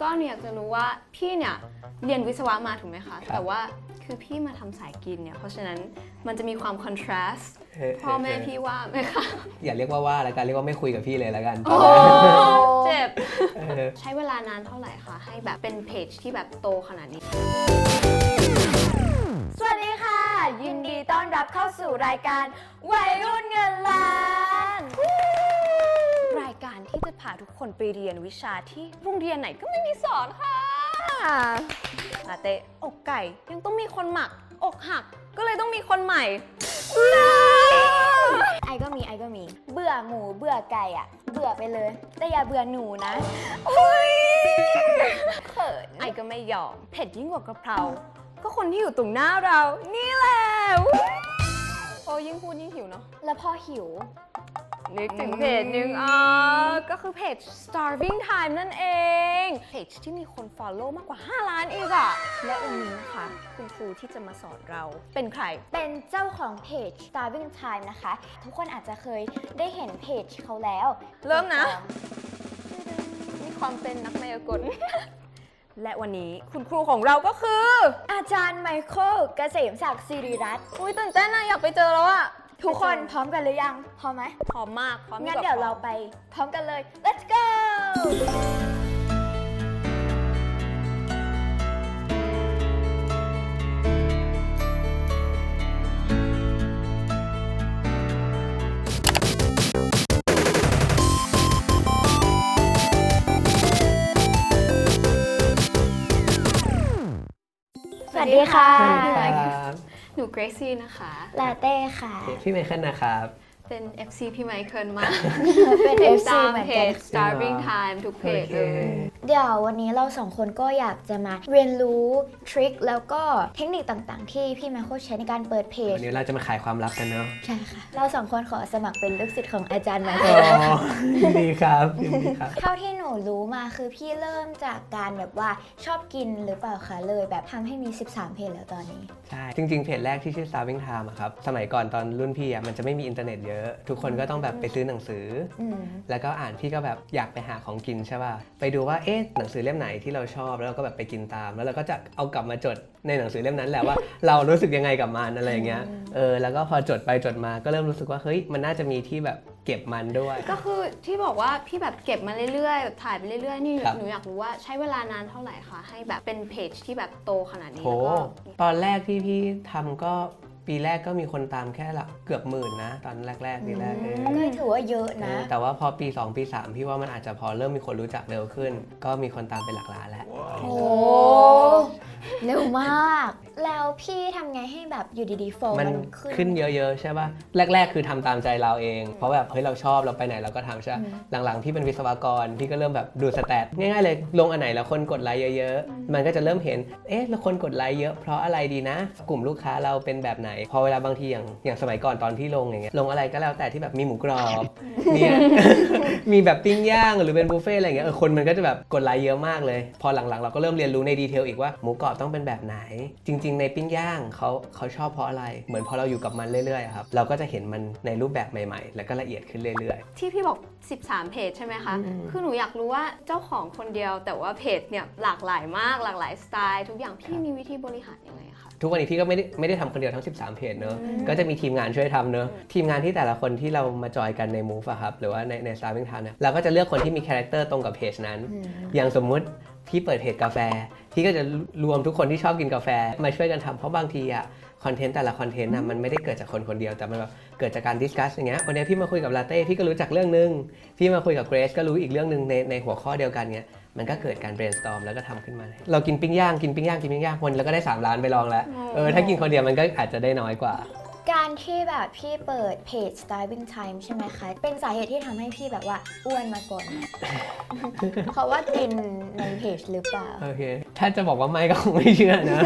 ก็เนี่ยอยากจะรู้ว่าพี่เนี่ยเรียนวิศวะมาถูกไหมคะครับแต่ว่าคือพี่มาทำสายกินเนี่ย เพราะฉะนั้นมันจะมีความคอนทราสต์เออพ่อแม่พี่ว่าไหมคะ อย่าเรียกว่าว่าแล้วกันเรียกว่าไม่คุยกับพี่เลยแล้วกันโอ้เจ็บ เออใช้เวลานานเท่าไหร่คะ ให้แบบเป็นเพจที่แบบโตขนาดนี้ สวัสดีค่ะ ยินดีต้อนรับเข้าสู่รายการวัยรุ่นเงินล้านรายการ ที่จะพาทุกคนไปเรียนวิชาที่โรงเรียนไหนก็ไม่มีสอนค่ะลาเต้อกไก่ยังต้องมีคนหมัก อกหักก็เลยต้องมีคนใหม่ ไอก็มีไอก็มี เบื่อหมูเบื่อไก่อะเบื่อไปเลย แต่อย่าเบื่อหนูนะเขินไอก็ไม่ยอมเผ็ดยิ่งกว่ากะเพรา ก็คนที่อยู่ตรงหน้าเรา นี่แหละอุ๊ยโอ้ยิ่งพูดยิ่งหิวเนาะ แล้วพอหิว นึกถึงเพจหนึ่งอ๋อ ก็คือเพจ starving time นั่นเอง เพจที่มีคน follow มากกว่า 5 ล้านอีกอะและวันนี้นะคะคุณครูที่จะมาสอนเราเป็นใคร เป็นเจ้าของเพจ Starving Time นะคะ ทุกคนอาจจะเคยได้เห็นเพจเขาแล้ว เริ่มนะ มีความเป็นนักมายากลและวันนี้คุณครูของเราก็คือ อาจารย์ไมเคิลเกษมศักดิ์สิริรัตน์อุ้ยตื่นเต้นนะอยากไปเจอแล้วอะ ทุกคนพร้อมกันหรือยัง พร้อมไหมพร้อมมากพร้อมงั้นกับเดี๋ยวเราไป พร้อมกันเลย let's go สวัสดีค่ะ สวัสดีครับ หนูเกรซี่นะคะ ลาเต้ค่ะ พี่ไมเคิลนะครับ เป็น FC พี่ไมเคิลมากเป็นติด FC ตามเหมือนเพกันจ starving time ทุกเพจเลย เดี๋ยววันนี้เราสองคนก็อยากจะมาเรียนรู้ทริคแล้วก็เทคนิคต่างๆ ที่พี่แมคโคใช้ในการเปิดเพจวันนี้เราจะมาขายความลับกันเนาะใช่ค่ะ เราสองคนขอสมัครเป็นลูกศิษย์ของอาจารย์ไมอ๋เคิลอยินดีครับยินดีครับ เท่าที่หนูรู้มาคือพี่เริ่มจากการแบบว่าชอบกินหรือเปล่าคะเลยแบบทำให้มี 13 เพจแล้วตอนนี้ ใช่ จริง ๆ เพจแรกที่ชื่อ Starving Time อะครับ สมัยก่อนตอนรุ่นพี่อะมันจะไม่มีอินเทอร์เน็ตเยอะทุกคนก็ต้องแบบไปซื้อหนังสืออืมแล้วก็อ่านพี่ก็แบบอยากไปหาของกินใช่ป่ะไปดูว่าเอ๊ะหนังสือเล่มไหนที่เราชอบแล้วเราก็แบบไปกินตาม แล้วเราก็จะเอากลับมาจดในหนังสือเล่มนั้นแหละว่า เรารู้สึกยังไงกับมันอะไรอย่างเงี้ยเออแล้วก็พอจดไปจดมาก็เริ่มรู้สึกว่าเฮ้ยมันน่าจะมีที่แบบเก็บมันด้วย ก็คือที่บอกว่าพี่แบบเก็บมาเรื่อยๆแบบถ่ายไปเรื่อยๆนี่ครับ หนูอยากรู้ว่าใช้เวลานานเท่าไหร่คะให้แบบเป็นเพจที่แบบโตขนาดนี้โหแล้วก็ตอนแรกที่พี่ทำก็ ปีแรกก็มีคนตามแค่หลักเกือบหมื่นนะ ตอนแรก ๆ ปีแรกเออก็ถือว่าเยอะเอนะ อแต่ว่าพอปี 2 ปี 3 พี่ว่ามันอาจจะพอเริ่มมีคนรู้จักเร็วขึ้น ก็มีคนตามเป็นหลักล้านแล้ว โอ้ เร็วมาก แล้วพี่ทำไงให้แบบอยู่ดีๆโฟมมันมันขึ้นขึ้นเยอะๆ ใช่ป่ะ แรก ๆ คือทำตามใจเราเอง เพราะแบบเฮ้ยเราชอบเราไปไหนเราก็ทำใช่ปะอืมหลังๆพี่เป็นวิศวกรพี่ก็เริ่มแบบดูสแตทง่ายๆเลยลงอันไหนแล้วคนกดไลค์เยอะๆ มันก็จะเริ่มเห็น เอ๊ะแล้วคนกดไลค์เยอะเพราะอะไรดีนะ กลุ่มลูกค้าเราเป็นแบบไหน พอเวลาบางทีอย่างอย่างสมัยก่อนตอนพี่ลงอย่างเงี้ยลงอะไรก็แล้วแต่ที่แบบมีหมูกรอบมีมีแบบปิ้งย่างหรือเป็นบุฟเฟ่ต์อะไรอย่างเงี้ยเออคนมันก็จะแบบกดไลค์เยอะมากเลย พอหลังๆ เราก็เริ่มเรียนรู้ในดีเทลอีกว่าหมูกรอบต้องเป็นแบบไหน จริง ๆ ในปิ้งย่างเขาเขาชอบเพราะอะไร เหมือนพอเราอยู่กับมันเรื่อยๆอะครับเราก็จะเห็นมันในรูปแบบใหม่ๆ แล้วก็ละเอียดขึ้นเรื่อยๆที่พี่บอก 13 เพจใช่ไหมคะอืมคือหนูอยากรู้ว่าเจ้าของคนเดียว แต่ว่าเพจเนี่ยหลากหลายมากหลากหลายสไตล์ทุกอย่างพี่มีวิธีบริหารยังไงคะทุกวันนี้พี่ก็ไม่ได้ไม่ได้ทำคนเดียวทั้ง 13 เพจเนอะก็จะมีทีมงานช่วยทำเนอะทีมงานที่แต่ละคนที่เรามาจอยกันใน Move อะครับหรือว่าในใน Starving Time เนี่ยเราก็จะเลือกคนที่มีคาแรคเตอร์ตรงกับเพจนั้นอืมอย่างสมมุติ พี่เปิดเพจกาแฟ พี่ก็จะรวมทุกคนที่ชอบกินกาแฟ มาช่วยกันทำเพราะบางทีอะคอนเทนต์แต่ละคอนเทนต์อะมันไม่ได้เกิดจากคนคนเดียวแต่มันแบบเกิดจากการดิสคัสอย่างเงี้ยวันนี้พี่มาคุยกับลาเต้พี่ก็รู้จักเรื่องนึง พี่มาคุยกับเกรซก็รู้อีกเรื่องหนึ่งในในหัวข้อเดียวกันเงี้ยมันก็เกิดการ brainstorm แล้วก็ทำขึ้นมาเลยเรากินปิ้งย่างกินปิ้งย่างกินปิ้งย่างวันแล้วก็ได้3ล้านไปลองแล้วเออถ้ากินคนเดียวมันก็อาจจะได้น้อยกว่า การที่แบบพี่เปิดเพจ Starving Time ใช่ไหมคะ เป็นสาเหตุที่ทำให้พี่แบบว่าอ้วนมาก่อนไหมเพราะว่ากินในเพจหรือเปล่า โอเค ถ้าจะบอกว่าไม่ก็คงไม่เชื่อนะ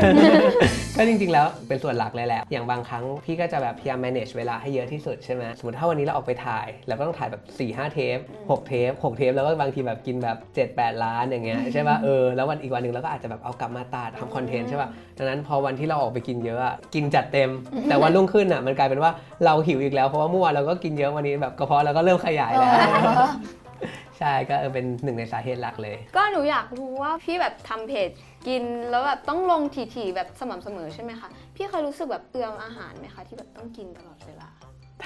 ก็จริงๆแล้วเป็นส่วนหลักเลยแหละ อย่างบางครั้งพี่ก็จะแบบพยายาม manage เวลาให้เยอะที่สุดใช่ไหมสมมติถ้าวันนี้เราออกไปถ่ายเราก็ต้องถ่ายแบบ4ี่ห้าเทป6เทป6เทปแล้วก็บางทีแบบกินแบบ 7 8 ล้านอย่างเงี้ยใช่ป่ะ เออ แล้ววันอีกวันหนึ่งเราก็อาจจะแบบเอากลับมาตัดทำคอนเทนต์ใช่ป่ะ ดังนั้นพอวันที่เราออกไปกินเยอะอะกินจัดเต็ม แต่วันรุ่งขึ้นอะมันกลายเป็นว่าเราหิวอีกแล้วเพราะว่าเมื่อวานเราก็กินเยอะวันนี้แบบกระเพาะเราก็เริ่มขยายแล้วใช่ใช่ก็เออเป็นหนึ่งในสาเหตุหลักเลย ก็หนูอยากรู้ว่าพี่แบบทำเพจกินแล้วแบบต้องลงถี่ๆแบบสม่ำเสมอใช่ไหมคะ พี่เคยรู้สึกแบบเปลืองอาหารไหมคะที่แบบต้องกินตลอดเวลา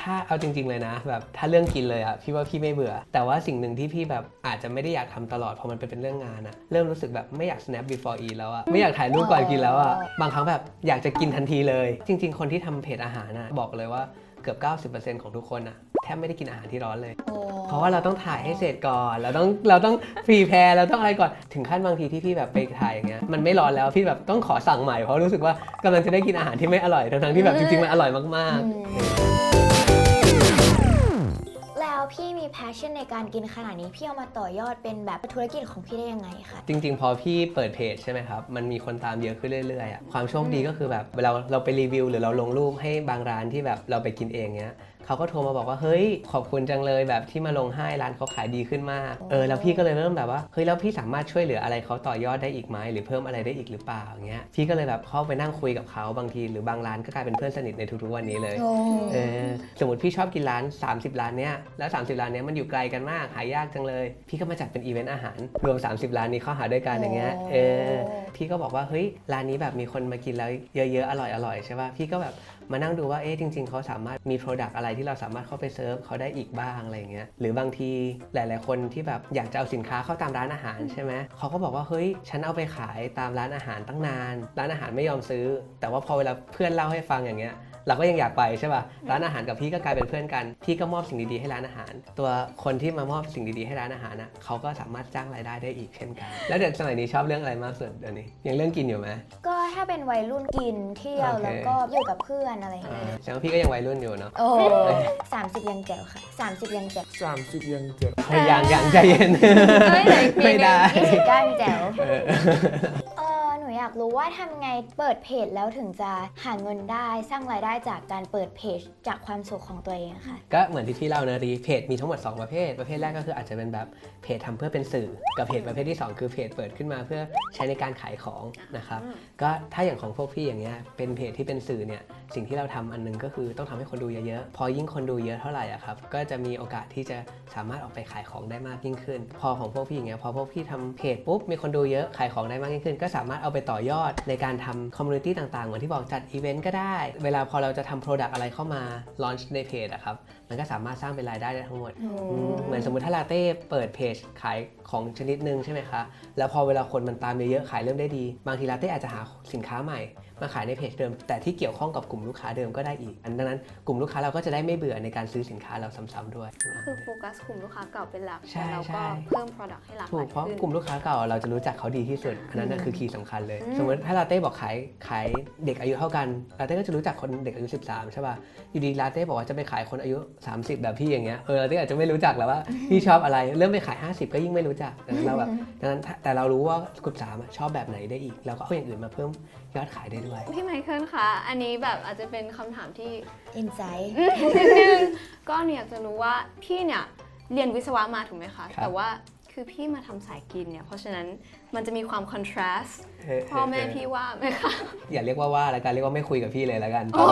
ถ้าเอาจริง ๆเลยนะ แบบถ้าเรื่องกินเลยอะพี่ว่าพี่ไม่เบื่อ แต่ว่าสิ่งหนึ่งที่พี่แบบอาจจะไม่ได้อยากทำตลอดเพราะมันเป็นเรื่องงานอะเริ่มรู้สึกแบบไม่อยาก snap before eat แล้วอะไม่อยากถ่ายรูปก่อนกินแล้วอะบางครั้งแบบอยากจะกินทันทีเลย จริง ๆ คนที่ทำเพจอาหารอะบอกเลยว่าเกือบ 90%ของทุกคนอะแทบไม่ได้กินอาหารที่ร้อนเลยโอ้เพราะว่าเราต้องถ่ายให้เสร็จก่อน เราต้องเราต้องฟรีแพร์เราต้องอะไรก่อน ถึงขั้นบางทีที่พี่แบบไปถ่ายอย่างเงี้ย มันไม่ร้อนแล้วพี่แบบต้องขอสั่งใหม่เพราะรู้สึกว่ากำลังจะได้กินอาหารที่ไม่อร่อย ทั้งๆที่แบบจริงๆมันอร่อยมากอืม พี่มีแพชชั่นในการกินขนาดนี้พี่เอามาต่อยอดเป็นแบบธุรกิจของพี่ได้ยังไงคะ จริง ๆ พอพี่เปิดเพจใช่ไหมครับ มันมีคนตามเยอะขึ้นเรื่อยๆอะความโชคดีก็คือแบบเวลาเราไปรีวิว หรือเราลงรูปให้บางร้านที่แบบเราไปกินเองเนี้ย เขาก็โทรมาบอกว่าเฮ้ยขอบคุณจังเลยแบบที่มาลงให้ร้านเขาขายดีขึ้นมากเออแล้วพี่ก็เลยเริ่มแบบว่าเฮ้ยแล้วพี่สามารถช่วยเหลืออะไรเขาต่อยอดได้อีกไหมหรือเพิ่มอะไรได้อีกหรือเปล่าอย่างเงี้ยพี่ก็เลยแบบเข้าไปนั่งคุยกับเขาบางทีหรือบางร้านก็กลายเป็นเพื่อนสนิทในทุกๆวันนี้เลยเออสมมติพี่ชอบกินร้าน 30 ร้านเนี้ยแล้ว 30 ร้านเนี้ยมันอยู่ไกลกันมากหายากจังเลย พี่ก็มาจัดเป็นอีเวนต์อาหารรวม 30 ร้านนี้เข้าหาด้วยกันอย่างเงี้ยเออพี่ก็บอกว่าเฮ้ยร้านนี้แบบมีคนมากินแล้วเยอะๆอร่อยอร่อยใช่ป่ะพี่ก็แบบ มานั่งดูว่าเอ๊ะจริง ๆ เขาสามารถมี Product อะไรที่เราสามารถเข้าไปเซิร์ฟเขาได้อีกบ้างอะไรอย่างเงี้ยหรือบางทีหลาย ๆ คนที่แบบอยากจะเอาสินค้าเข้าตามร้านอาหารใช่ไหมเขาก็บอกว่าเฮ้ยฉันเอาไปขายตามร้านอาหารตั้งนาน ร้านอาหารไม่ยอมซื้อ แต่ว่าพอเวลาเพื่อนเล่าให้ฟังอย่างเงี้ย เราก็ยังอยากไปใช่ป่ะร้านอาหารกับพี่ก็กลายเป็นเพื่อนกัน พี่ก็มอบสิ่งดีๆให้ร้านอาหาร ตัวคนที่มามอบสิ่งดีๆให้ร้านอาหารนะเขาก็สามารถจ้างรายได้ได้อีกเช่นกัน แล้วเด็กสมัยนี้ชอบเรื่องอะไรมากสุดเดี๋ยวนี้ยังเรื่องกินอยู่ไหมก็ถ้าเป็นวัยรุ่นกินเที่ยวโอเคแล้วก็อยู่กับเพื่อนอะไรอย่างอ่าเงี้ยแสดงว่าพี่ก็ยังวัยรุ่นอยู่เนาะโอ้สามสิบยังแจ๋วค่ะสามสิบยังแจ๋วสามสิบยังเจ็บพยายามอย่างใจเย็น เฮ้ยไหนปีหนึ่งไม่ได้ยี่สิบเก้ายังแจ๋วเออเออห นูอยากรู้ว่าทำไงเปิดเพจแล้วถึงจะหาเงินได้สร้างรายได้จากการเปิดเพจจากความสุขของตัวเองค่ะ ก็เหมือนที่พี่เล่านะรีเพจมีทั้งหมด 2 ประเภท ประเภทแรกก็คืออาจจะเป็นแบบเพจทำเพื่อเป็นสื่อ กับเพจประเภทที่ 2 คือเพจเปิดขึ้นมาเพื่อใช้ในการขายของนะครับก็ถ้าอย่างของพวกพี่อย่างเงี้ยเป็นเพจที่เป็นสื่อเนี่ยสิ่งที่เราทำอันหนึงก็คือต้องทำให้คนดูเยอะๆ พอยิ่งคนดูเยอะเท่าไหร่อะครับ ก็จะมีโอกาสที่จะสามารถออกไปขายของได้มากยิ่งขึ้น พอของพวกพี่อย่างเงี้ย พอพวกพี่ทำเพจปุ๊บ มีคนดูเยอะขายของได้มากยิ่งขึ้น ก็สามารถเอาไปต่อยอดในการทำคอมมูนิตี้ต่างๆ เหมือนที่บอกจัดอีเวนต์ก็ได้ เวลาพอเราจะทำโปรดักต์อะไรเข้ามาลอนช์ในเพจอะครับ มันก็สามารถสร้างเป็นรายได้ได้ทั้งหมดอืมเหมือนสมมติถ้าลาเต้เปิดเพจขายของชนิดหนึ่งใช่ไหมคะ แล้วพอเวลาคนมันตามเยอะๆขายเริ่มได้ดี บางทีลาเต้อาจจะหาสินค้าใหม่มาขายในเพจเดิม แต่ที่เกี่ยวข้องกับกลุ่มลูกค้าเดิมก็ได้อีก อันดังนั้นกลุ่มลูกค้าเราก็จะได้ไม่เบื่อในการซื้อสินค้าเราซ้ำๆด้วย คือโฟกัสกลุ่มลูกค้าเก่าเป็นหลักใช่แต่เราใช่ก็เพิ่ม Product ให้หลากหถูลากยเพราะขึ้น กลุ่มลูกค้าเก่าเราจะรู้จักเขาดีที่สุด อันนั้นน่ะคือคีย์สำคัญเลย อืม สมมติถ้าลาเต้บอกขายขายเด็กอายุเท่ากันลาเต้ก็จะรู้จักคนเด็กอายุ 13 ใช่ป่ะ อยู่ดีลาเต้บอกว่าจะไปขายคนอายุ 30 แบบพี่อย่างเงี้ย เออลาเต้อาจจะไม่รู้จักแล้วว่า พี่ชอบอะไร เริ่มไปขาย 50 ก็ยิ่งไม่รู้จักดังนั้นเราแบบดังนั้นถ้าแต่เรารู้ว่ากลุ่มสามอะชอบแบบไหนได้อีก เราก็เอาอย่างอื่นมาเพิ่ม ยอดขายได้ด้วย พี่ไมเคิลคะ อันนี้แบบอาจจะเป็นคำถามที่ อินไซต์ นิดนึงก็เนี่ยากจะรู้ว่าพี่เนี่ยเรียนวิศวะมาถูกไหมคะ ครับ แต่ว่าคือพี่มาทำสายกินเนี่ย เพราะฉะนั้นมันจะมีความคอนทราสต์เออพ่อแม่พี่ว่าไหมคะอย่าเรียกว่าว่าแล้วกันเรียกว่าไม่คุยกับพี่เลยแล้วกันโอ้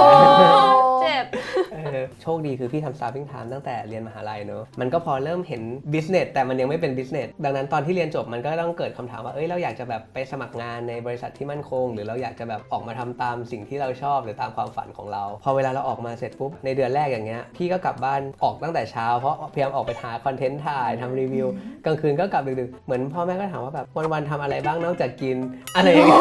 เจ็บเออโชคดีคือพี่ทำ starting time ตั้งแต่เรียนมหาลัยเนอะมันก็พอเริ่มเห็น business แต่มันยังไม่เป็น business ดังนั้นตอนที่เรียนจบมันก็ต้องเกิดคำถามว่าเอ้ยเราอยากจะแบบไปสมัครงานในบริษัทที่มั่นคง หรือเราอยากจะแบบออกมาทำตามสิ่งที่เราชอบหรือตามความฝันของเรา พอเวลาเราออกมาเสร็จปุ๊บในเดือนแรกอย่างเงี้ยพี่ก็กลับบ้านออกตั้งแต่เช้าเพราะพยายามออกไปหาคอนเทนต์ถ่ายทำรีวิวกลางคืนก็กลับดึกๆเหมือนพ่อแม่ก็ถามว่าแบบวันๆทำอะไรบ้างนอกจากกินอะไรอย่างเงี้ย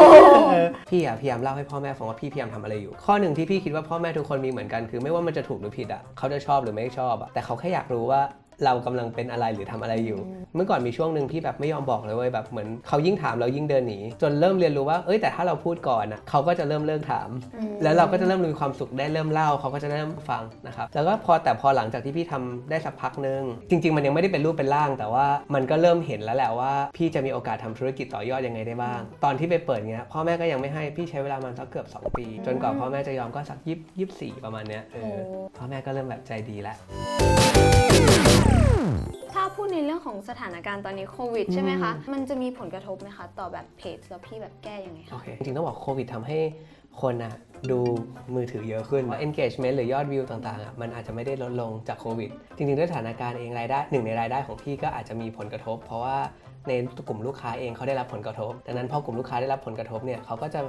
เออพี่อะพยายามเล่าให้พ่อแม่ฟังว่าพี่พยายามทำอะไรอยู่ ข้อหนึ่งที่พี่คิดว่าพ่อแม่ทุกคนมีเหมือนกันคือ ไม่ว่ามันจะถูกหรือผิดอะเขาจะชอบหรือไม่ชอบอะแต่เขาแค่อยากรู้ว่า เรากำลังเป็นอะไรหรือทำอะไรอยู่ เมื่อก่อนมีช่วงหนึ่งที่แบบไม่ยอมบอกเลยเว้ยแบบเหมือนเขายิ่งถามเรายิ่งเดินหนีจนเริ่มเรียนรู้ว่าเอ้ยแต่ถ้าเราพูดก่อนอะเขาก็จะเริ่มเลิกถาม แล้วเราก็จะเริ่มมีความสุขได้เริ่มเล่าเขาก็จะเริ่มฟังนะครับแล้วก็พอแต่พอหลังจากที่พี่ทำได้สักพักหนึงจริง ๆ มันยังไม่ได้เป็นรูปเป็นร่าง แต่ว่ามันก็เริ่มเห็นแล้วแหละว่า พี่จะมีโอกาสทำธุรกิจต่อยอดยังไงได้บ้าง ตอนที่ไปเปิดเงี้ยพ่อแม่ก็ยังไม่ให้พี่ใช้เวลามันสักเกือบ 2 ปี จนกว่าพ่อแม่จะยอมก็สักยิบยิบสี่ประมาณเนี้ยเออโอ้พ่อแม่ก็เริ่มแบบใจดีแล้ว ถ้าพูดในเรื่องของสถานการณ์ตอนนี้โควิดใช่ไหมคะ มันจะมีผลกระทบไหมคะ ต่อแบบเพจแล้วพี่แบบแก้ยังไงโอคะเคจริงๆต้องบอกโควิดทำให้คนอะดูมือถือเยอะขึ้น engagement หรือยอดวิวต่างๆอะมันอาจจะไม่ได้ลดลงจากโควิด จริงๆด้วยสถานการณ์เองรายได้หนึ่งในรายได้ของพี่ก็อาจจะมีผลกระทบ เพราะว่าในกลุ่มลูกค้าเองเขาได้รับผลกระทบดังนั้นพอกลุ่มลูกค้าได้รับผลกระทบเนี่ยเขาก็จะ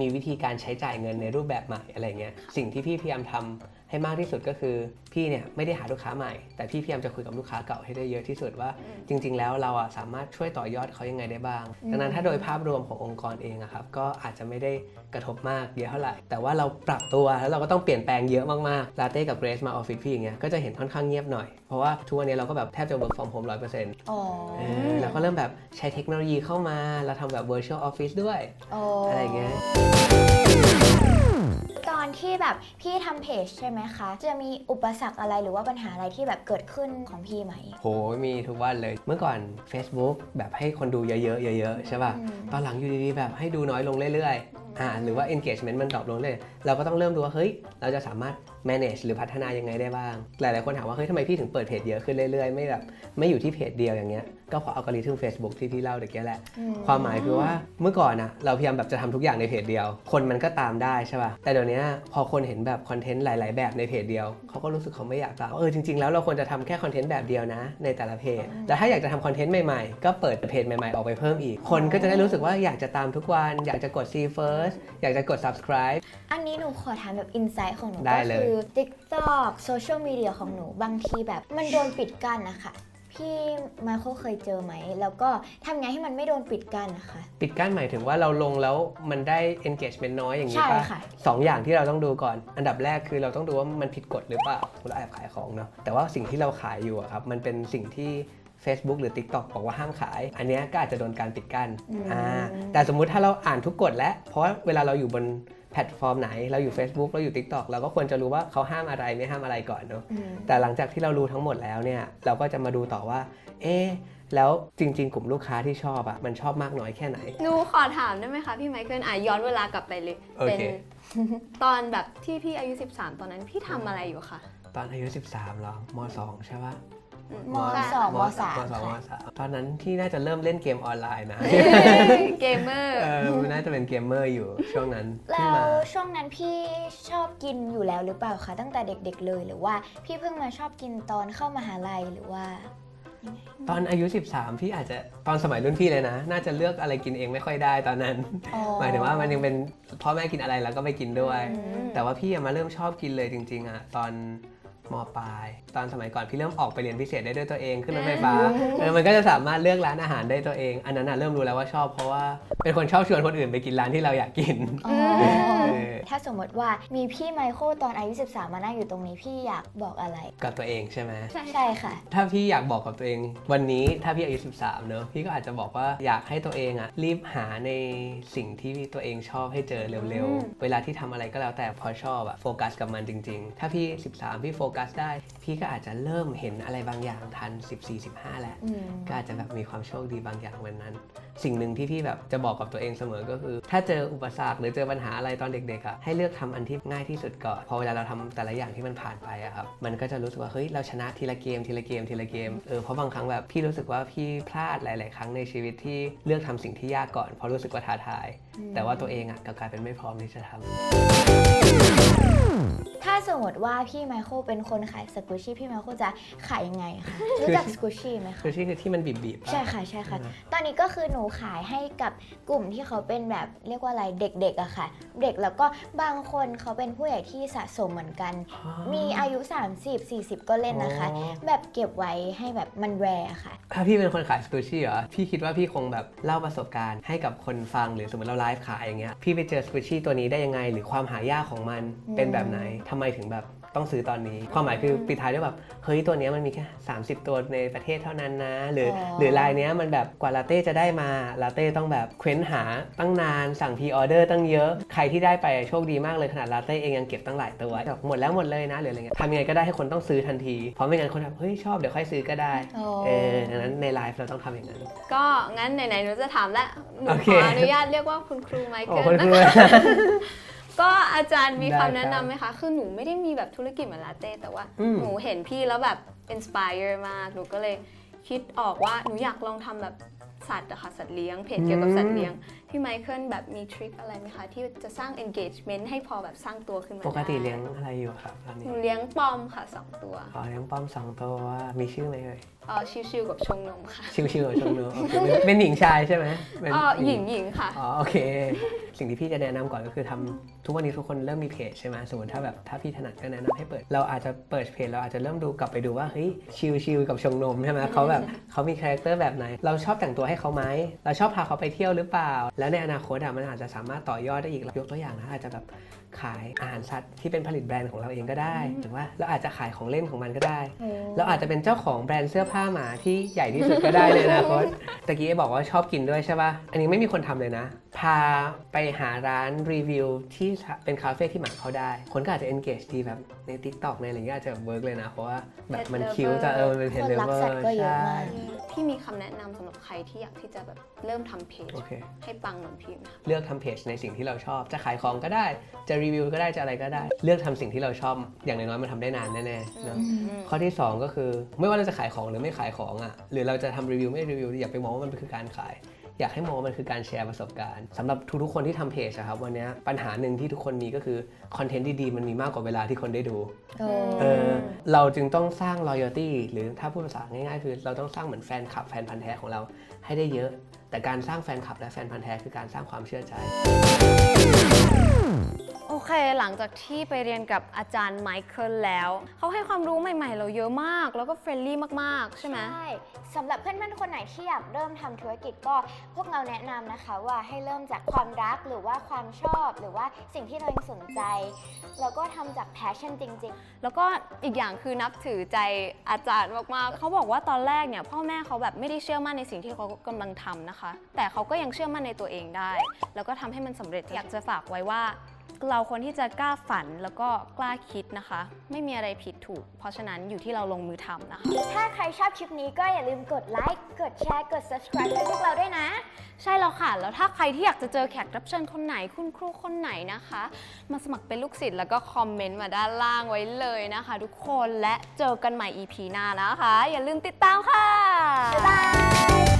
มีวิธีการใช้จ่ายเงินในรูปแบบใหม่อะไรเงี้ยสิ่งที่พี่พยายามทำ ให้มากที่สุดก็คือพี่เนี่ยไม่ได้หาลูกค้าใหม่ แต่พี่พยายามจะคุยกับลูกค้าเก่าให้ได้เยอะที่สุดว่าจริง ๆ แล้วเราอะสามารถช่วยต่อยอดเขายังไงได้บ้าง ดังนั้นถ้าโดยภาพรวมขององค์กรเองอะครับก็อาจจะไม่ได้กระทบมากเยอะเท่าไหร่ แต่ว่าเราปรับตัวแล้วเราก็ต้องเปลี่ยนแปลงเยอะมากๆลาเต้กับเกรซมาออฟฟิศพี่อย่างเงี้ยก็จะเห็นค่อนข้างเงียบหน่อย เพราะว่าทุกวันนี้เราก็แบบแทบจะ work from home ร้อยเปอร์เซ็นต์อ๋อเราก็เริ่มแบบใช้เทคโนโลยีเข้ามาเราทำแบบ virtual office ด้วยอ๋ออะอะไรเงี้ยต อนที่แบบพี่ทำเพจใช่ไหมคะ จะมีอุปสรรคอะไรหรือว่าปัญหาอะไรที่แบบเกิดขึ้นของพี่ไหม โหมีทุกวันเลย เมื่อก่อน Facebook แบบให้คนดูเยอะๆเยอะๆใช่ป่ะ อืม ตอนหลังอยู่ดีๆแบบให้ดูน้อยลงเรื่อยๆอ่าหรือว่า engagement มันดรอปลงเลย เราก็ต้องเริ่มดูว่า เฮ้ย เราจะสามารถ manage หรือพัฒนายังไงได้บ้าง หลายๆ คนถามว่า เฮ้ยทำไมพี่ถึงเปิดเพจเยอะขึ้นเรื่อยๆ ไม่แบบไม่อยู่ที่เพจเดียวอย่างเงี้ย ก็เพราะอัลกอริทึม Facebook ที่พี่เล่าตะเกียแหละอืมความหมายคือว่าเมื่อก่อนอะเราพยายามแบบจะทำทุกอย่างในเพจเดียว คนมันก็ตามได้ใช่ป่ะ แต่เดี๋ยวนี้พอคนเห็นแบบคอนเทนต์หลาย ๆ แบบในเพจเดียวเขาก็รู้สึกเขาไม่อยากตามเออจริง ๆ แล้วเราควรจะทำแค่คอนเทนต์แบบเดียวนะ ในแต่ละเพจแล้วถ้าอยากจะทำคอนเทนต์ใหม่ๆก็เปิดเพจใหม่ๆออกไปเพิ่มอีก คนก็จะได้รู้สึกว่าอยากจะตามทุกวันอยากจะกด see first อยากจะกด subscribe อันนี้หนูขอถามแบบอินไซต์ของหนูได้ก็เลย คือ TikTok โซเชียลมีเดียของหนูบางทีแบบ มันโดนปิดกั้นนะคะพี่มาโคเคยเจอไหม แล้วก็ทำไงให้มันไม่โดนปิดกั้นนะคะ ปิดกั้นหมายถึงว่าเราลงแล้วมันได้ engagement น้อยอย่างนี้ใช่ป่ะค่ะ สองอย่างที่เราต้องดูก่อน อันดับแรกคือเราต้องดูว่ามันผิดกฎหรือเปล่าเราแอบขายของเนาะแต่ว่าสิ่งที่เราขายอยู่อะครับมันเป็นสิ่งที่ Facebook หรือ TikTok บอกว่าห้ามขาย อันเนี้ยก็อาจจะโดนการปิดกั้นอืมอ่าแต่สมมุติถ้าเราอ่านทุกกฎแล้ว เพราะว่าเวลาเราอยู่บนแพลตฟอร์มไหน เราอยู่ Facebook เราอยู่ TikTok เราก็ควรจะรู้ว่าเขาห้ามอะไรไม่ห้ามอะไรก่อนเนาะอืมแต่หลังจากที่เรารู้ทั้งหมดแล้วเนี่ยเราก็จะมาดูต่อว่า เอ๊ะแล้วจริง ๆ กลุ่มลูกค้าที่ชอบอะมันชอบมากน้อยแค่ไหน หนูขอถามได้ไหมคะพี่ไมเคิลอะย้อนเวลากลับไปเลยโอเค ตอนแบบที่พี่อายุ 13 ตอนนั้นพี่ทำอะไรอยู่คะ ตอนอายุ 13เหรอม 2 ใช่ปะ มสองมสามมสองมค่ะสามตอนนั้นที่น่าจะเริ่มเล่นเกมออนไลน์นะ เกมเมอร์เออน่าจะเป็นเกมเมอร์อยู่ช่วงนั้นที่แล้มาวช่วงนั้นพี่ชอบกินอยู่แล้วหรือเปล่าคะตั้งแต่เด็กๆเลยหรือว่าพี่เพิ่งมาชอบกินตอนเข้ามหาลัยหรือว่าตอนอายุ 13 พี่อาจจะตอนสมัยรุ่นพี่เลยนะ น่าจะเลือกอะไรกินเองไม่ค่อยได้ตอนนั้น อ๋อ หมายถึงว่ามันยังเป็นพ่อแม่กินอะไรแล้วก็ไปกินด้วย อืม แต่ว่าพี่อะมาเริ่มชอบกินเลยจริงๆอะตอน มปลาย ตอนสมัยก่อนพี่เริ่มออกไปเรียนพิเศษได้ด้วยตัวเองขึ้นรถไฟฟ้าเออมันก็จะสามารถเลือกร้านอาหารได้ตัวเอง อันนั้นอะเริ่มรู้แล้วว่าชอบเพราะว่าเป็นคนชอบชวนคนอื่นไปกินร้านที่เราอยากกิน อ๋อเออ ถ้าสมมติว่ามีพี่ไมเคิลตอนอายุ 13 มานั่งอยู่ตรงนี้พี่อยากบอกอะไร กับตัวเองใช่ไหมใช่ค่ะ ถ้าพี่อยากบอกกับตัวเอง วันนี้ถ้าพี่อายุ 13 เนอะพี่ก็อาจจะบอกว่าอยากให้ตัวเองอะรีบหาในสิ่งที่ตัวเองชอบให้เจอเร็วอืม ๆ เวลาที่ทำอะไรก็แล้วแต่พอชอบอะโฟกัสกับมันจริง ๆ ถ้าพี่ 13 พี่โฟกัสได้ พี่ก็อาจจะเริ่มเห็นอะไรบางอย่างทัน 14-15 แล้วอืมก็อาจจะแบบมีความโชคดีบางอย่างวันนั้น สิ่งหนึ่งที่พี่แบบจะบอกกับตัวเองเสมอก็คือ ถ้าเจออุปสรรคหรือเจอปัญหาอะไรตอนเด็กๆอะให้เลือกทำอันที่ง่ายที่สุดก่อนพอเวลาเราทำแต่ละอย่างที่มันผ่านไปอะครับมันก็จะรู้สึกว่าเฮ้ยเราชนะทีละเกมทีละเกมทีละเกมเออเพราะบางครั้งแบบพี่รู้สึกว่าพี่พลาดหลาย ๆ ครั้งในชีวิตที่เลือกทำสิ่งที่ยากก่อนเพราะรู้สึกว่าท้าทาย แต่ว่าตัวเองอะกลับกลายเป็นไม่พร้อมที่จะทำ ถ้าสมมติว่าพี่ไมเคิลเป็นคนขายสกูชี่พี่ไมเคิลจะขายยังไงคะรู้จักสกูชี่ไหมคะคือที่คือที่มันบีบๆปะ ใช่ค่ะใช่ค่ะอืมตอนนี้ก็คือหนูขายให้กับกลุ่มที่เขาเป็นแบบเรียกว่าอะไรเด็กๆอะค่ะ เด็กแล้วก็บางคนเขาเป็นผู้ใหญ่ที่สะสมเหมือนกันมีอายุ 30 40 ก็เล่นนะคะ อ๋อแบบเก็บไว้ให้แบบมันแรร์ค่ะ ถ้าพี่เป็นคนขายสกูชี่เหรอพี่คิดว่าพี่คงแบบเล่าประสบการณ์ให้กับคนฟังหรือสมมติเราไลฟ์ขายอย่างเงี้ยพี่ไปเจอสกูชี่ตัวนี้ได้ยังไง หรือความหายากของมันอืมเป็นแบบไหนทำไมถึงแบบต้องซื้อตอนนี้ ความหมายคือปิดท้ายด้วยแบบเฮ้ยตัวเนี้ยมันมีแค่ 30 ตัวในประเทศเท่านั้นนะ หรืออหรือลายเนี้ยมันแบบกว่าลาเต้จะได้มาลาเต้ต้องแบบเค้นหาตั้งนาน สั่งพรีออเดอร์ตั้งเยอะ ใครที่ได้ไปโชคดีมากเลยขนาดลาเต้เองยังเก็บตั้งหลายตัวแบบหมดแล้วหมดเลยนะหรืออะไรเงี้ยทำยังไงก็ได้ให้คนต้องซื้อทันที เพราะไม่งั้นคนแบบเฮ้ยชอบเดี๋ยวค่อยซื้อก็ได้โอ้เออดังนั้นในไลฟ์เราต้องทำอย่างนั้น ก็งั้นไหนๆหนูจะถามแล้วหนูโอขเคออนุญาตเรียกว่าคุณครูไมโอ้เคิลคนนะคือคะ ก็อาจารย์มีได้คำแนะครับบนำไหมคะ คือหนูไม่ได้มีแบบธุรกิจเหมือนลาเต้แต่ว่า อืม หนูเห็นพี่แล้วแบบ inspire มาก หนูก็เลยคิดออกว่าหนูอยากลองทำแบบสัตว์อะค่ะ สัตว์เลี้ยงเพจเกี่ยวกับสัตว์เลี้ยง พี่ไมเคิลแบบมีทริคอะไรไหมคะ ที่จะสร้าง engagement ให้พอแบบสร้างตัวขึ้นมาปกติได้เลี้ยงอะไรอยู่ครับตอนหนี้นูเลี้ยงปอมค่ะสองตัว อ๋อเลี้ยงป้อมสองตัวมีชื่อไหมเอ่ยเออชิวๆกับชงนมค่ะชิวๆชมเนื้อโอเคเป็นเป็นหญิงชายใช่ไหมเป็นเออหญิงหญิงค่ะ อ๋อโอเค สิ่งที่พี่จะแนะนำก่อนก็คือทำทุกวันนี้ทุกคนเริ่มมีเพจใช่ไหมสมมติถ้าแบบถ้าพี่ถนัดก็แนะนำให้เปิด เราอาจจะเปิดเพจเราอาจจะเริ่มดูกลับไปดูว่าเฮ้ยชิวชิวกับชงนมใช่ไหมเขาแบบเขามีคาแรคเตอร์แบบไหน เราชอบแต่งตัวให้เขาไหมเราชอบพาเขาไปเที่ยวหรือเปล่า แล้วในอนาคตอะมันอาจจะสามารถต่อยอดได้อีกยกตัวอย่างนะอาจจะแบบขายอาหารสัตว์ที่เป็นผลิตแบรนด์ของเราเองก็ได้หรือว่าเราอาจจะขายของเล่นของมันก็ได้ เราอาจจะเป็นเจ้าของแบรนด์เสื้อผ้าหมาที่ใหญ่ที่สุดก็ได้เลยนะโค้ชตะกี้บอกว่าชอบกินด้วยใช่ป่ะ อันนี้ไม่มีคนทำเลยนะ พาไปหาร้านรีวิวที่เป็นคาเฟ่ที่หมาเขาได้ คนก็อาจจะ engage ดีแบบใน TikTok ในอะไรเงี้ยอาจจะเวิร์กเลยนะ เพราะว่าแบบมัน Pet คิ้วจะเออมันเป็นเพคนนรักเวอสัตว์ร์ก็เยอะใช่มากพี่มีคำแนะนำสำหรับใครที่อยากที่จะแบบเริ่มทำเพจโอเคให้ปังเหมือนพี่ไหมคะเลือกทำเพจในสิ่งที่เราชอบ จะขายของก็ได้ จะรีวิวก็ได้ จะอะไรก็ได้ เลือกทำสิ่งที่เราชอบ อย่างน้อยๆมันทำได้นานแน่ๆเนอะข้อที่ 2 ก็คือ ไม่ว่าเราจะขายของหรือไม่ขายของอะหรือเราจะทำรีวิวไม่รีวิวอย่าไปมองว่ามันคือการขาย อยากให้มองว่ามันคือการแชร์ประสบการณ์สำหรับทุกๆคนที่ทำเพจอะครับวันเนี้ยปัญหาหนึ่งที่ทุกคนมีก็คือคอนเทนต์ดีๆมันมีมากกว่าเวลาที่คนได้ดูโอ้เออเราจึงต้องสร้าง loyalty หรือถ้าพูดภาษาง่ายๆ คือเราต้องสร้างเหมือนแฟนคลับแฟนพันธ์แท้ของเราให้ได้เยอะ แต่การสร้างแฟนคลับและแฟนพันธ์แท้คือการสร้างความเชื่อใจโอ เค หลังจากที่ไปเรียนกับอาจารย์ไมเคิลแล้ว เขาให้ความรู้ใหม่ๆ เราเยอะมาก แล้วก็เฟรนลี่มากๆ ใช่ไหม ใช่สำหรับเพื่อนๆ คนไหนที่อยากเริ่มทำธุรกิจก็พวกเราแนะนำนะคะว่าให้เริ่มจากความรักหรือว่าความชอบหรือว่าสิ่งที่เราเองสนใจ แล้วก็ทำจากแพชชั่นจริง แล้วก็อีกอย่างคือนับถือใจอาจารย์มากๆ เขาบอกว่าตอนแรกเนี่ยพ่อแม่เขาแบบไม่ได้เชื่อมั่นในสิ่งที่เขากำลังทำนะคะ แต่เขาก็ยังเชื่อมั่นในตัวเองได้ แล้วก็ทำให้มันสำเร็จอยากจะฝากไว้ว่า เราควรที่จะกล้าฝันแล้วก็กล้าคิดนะคะ ไม่มีอะไรผิดถูก เพราะฉะนั้นอยู่ที่เราลงมือทำนะคะๆถ้าใครชอบคลิปนี้ก็อย่าลืมกดไลค์กดแชร์กด subscribe ให้พวกเราด้วยนะ ใช่แล้วค่ะ แล้วถ้าใครที่อยากจะเจอแขกรับเชิญคนไหนคุณครูคนไหนนะคะ มาสมัครเป็นลูกศิษย์แล้วก็คอมเมนต์มาด้านล่างไว้เลยนะคะ ทุกคนและเจอกันใหม่ EP หน้านะคะ อย่าลืมติดตามค่ะบ๊ายบาย